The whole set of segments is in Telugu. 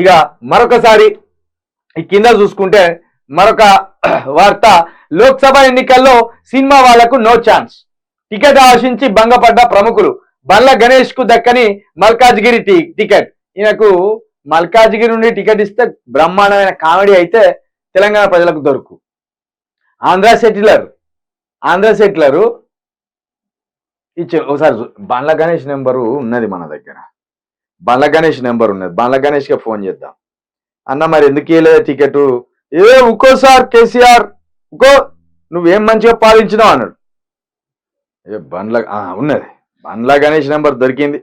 ఇక మరొకసారి ఈ కింద చూసుకుంటే మరొక వార్త. లోక్సభ ఎన్నికల్లో సినిమా వాళ్ళకు నో ఛాన్స్. టికెట్ ఆశించి భంగపడ్డ ప్రముఖులు. బల్ల గణేష్కు దక్కని మల్కాజ్గిరి టికెట్. ఈయనకు మల్కాజ్గిరి నుండి టికెట్ ఇస్తే బ్రహ్మాండమైన కామెడీ అయితే తెలంగాణ ప్రజలకు దొరుకు. Andhra settler Andhra settler. ఇచ్చే ఒకసారి బండ్ల గణేష్ నెంబరు ఉన్నది మన దగ్గర. బండ్ల గణేష్ నెంబర్ ఉన్నది. బండ్ల గణేష్కి ఫోన్ చేద్దాం. అన్న మరి ఎందుకు ఇవ్వలేదు టికెట్? ఏ ఉకో సార్ కేసీఆర్ ఉకో నువ్వేం మంచిగా పాలించినావు అన్నాడు. ఏ బండ్ల ఉన్నది. బండ్ల గణేష్ నెంబర్ దొరికింది.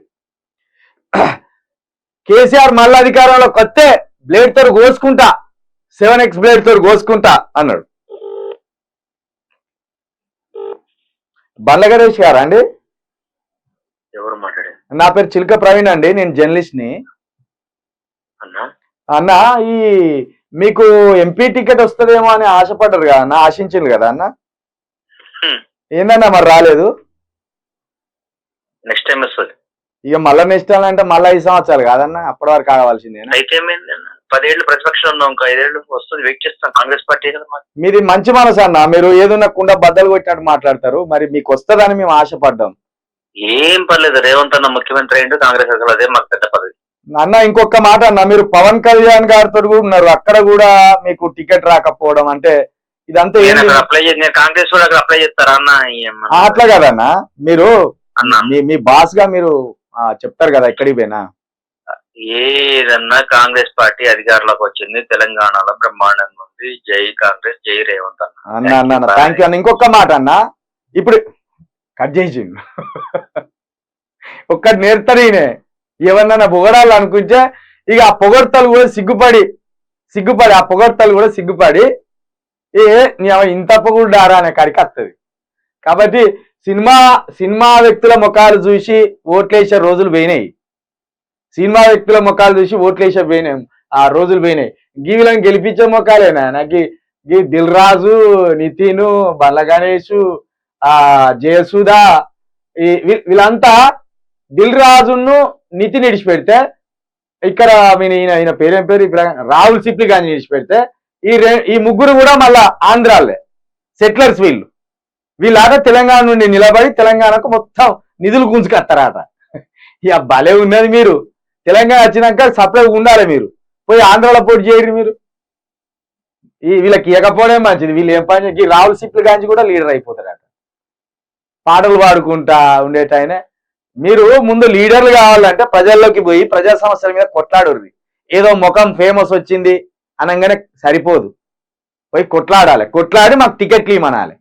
కేసీఆర్ మళ్ళీ అధికారంలోకి వస్తే బ్లేడ్తో కోసుకుంటా. సెవెన్ ఎక్స్ బ్లేడ్తో కోసుకుంటా అన్నాడు. బండ్ల గణేష్ గారా అండి? ఎవరు నా పేరు చిలక ప్రవీణ్ అండి నేను జర్నలిస్ట్ని అన్నా? అన్న ఈ మీకు ఎంపీ టికెట్ వస్తుందేమో అని ఆశపడ్డారు కదా అన్న ఆశించారు కదా అన్న. ఏందన్నా మరి రాలేదు? నెక్స్ట్ టైం వస్తుంది. ఇక మళ్ళా నెక్స్ట్ అంటే మళ్ళీ ఐదు సంవత్సరాలు కాదన్న అప్పటి వరకు కావాల్సిందేనా అయితే పదేళ్ళు ప్రతిపక్షంలో ఉన్నాం ఇంకా ఐదేళ్ళు వస్తుంది వెయిట్ చేస్తాం. కాంగ్రెస్ పార్టీ. మీది మంచి మనసు అన్న మీరు ఏదన్నా కుండ బద్దలు కొట్టినట్టు మాట్లాడతారు మరి మీకు వస్తుందని మేము ఆశపడ్డాం. ఏం పర్లేదు రేవంత్ అన్న ముఖ్యమంత్రి అయిండు కాంగ్రెస్ అసలు అదే మాకు పెద్ద పదవి. అన్న ఇంకొక మాట అన్న మీరు పవన్ కళ్యాణ్ గారితో కూడా ఉన్నారు అక్కడ కూడా మీకు టికెట్ రాకపోవడం అంటే ఇదంతా నేను అక్కడ అప్లై చేసి కాంగ్రెస్ కూడా అక్కడ అప్లై చేస్తారా అన్న? ఆ, అట్లా కదన్నా మీరు అన్న. మీ మీ బాస్గా మీరు ఆ, చెప్తారు కదా ఎక్కడికి పోయినా. ఏదన్నా కాంగ్రెస్ పార్టీ అధికారంలోకి వచ్చింది తెలంగాణలో బ్రహ్మాండంగా ఉంది జై కాంగ్రెస్ జై రేవంత్ అన్న. అన్న అన్న అన్న థ్యాంక్ యూ అన్న. ఇంకొక మాట అన్న ఇప్పుడు కట్ చేసిండు. ఒక్కటి నేర్తారు ఈయన. ఏమన్నా పొగడాలి అనుకుంటే ఇక ఆ పొగడతలు కూడా సిగ్గుపడి సిగ్గుపడి ఆ పొగడతలు కూడా సిగ్గుపడి ఏ నీ అవ్వ ఇంత పొగుడారా అనే కాడికి వస్తుంది కాబట్టి సినిమా సినిమా వ్యక్తుల ముఖాలు చూసి ఓట్లేసే రోజులు పోయినాయి. సినిమా వ్యక్తుల ముఖాలు చూసి ఓట్లేసే పోయినాయి. ఆ రోజులు పోయినాయి. గీవిలను గెలిపించే ముఖాలేనా? నాకు దిల్ రాజు నితిన్ బల్ల గణేష్ ఆ జయసుధ వీళ్ళంతా దిల్ రాజును నితిన్ విడిచిపెడితే ఇక్కడ మీ ఈయన ఈయన పేరేం పేరు? రాహుల్ సిప్లి గాని విడిచిపెడితే ఈ ఈ ముగ్గురు కూడా మళ్ళా ఆంధ్రాలే సెటిలర్స్ వీళ్ళు. వీళ్ళాగా తెలంగాణ నుండి నిలబడి తెలంగాణకు మొత్తం నిధులు గుంజుకొస్తారట ఇక భలే ఉన్నది మీరు. తెలంగాణ వచ్చినాక సప్లై ఉండాలి మీరు. పోయి ఆంధ్రాలో పోటీ చేయరు మీరు. ఈ వీళ్ళకి ఇవ్వకపోవడం మంచిది. వీళ్ళు ఏం పని ఈ రాహుల్ సిప్లు గాంచి కూడా లీడర్ అయిపోతారట. పాటలు పాడుకుంటా ఉండేటైనా మీరు ముందు లీడర్లు కావాలంటే ప్రజల్లోకి పోయి ప్రజా సమస్యల మీద కొట్లాడుర్రి. ఏదో ముఖం ఫేమస్ వచ్చింది అనగానే సరిపోదు. పోయి కొట్లాడాలి. కొట్లాడి మాకు టికెట్లు ఇమ్మనాలి.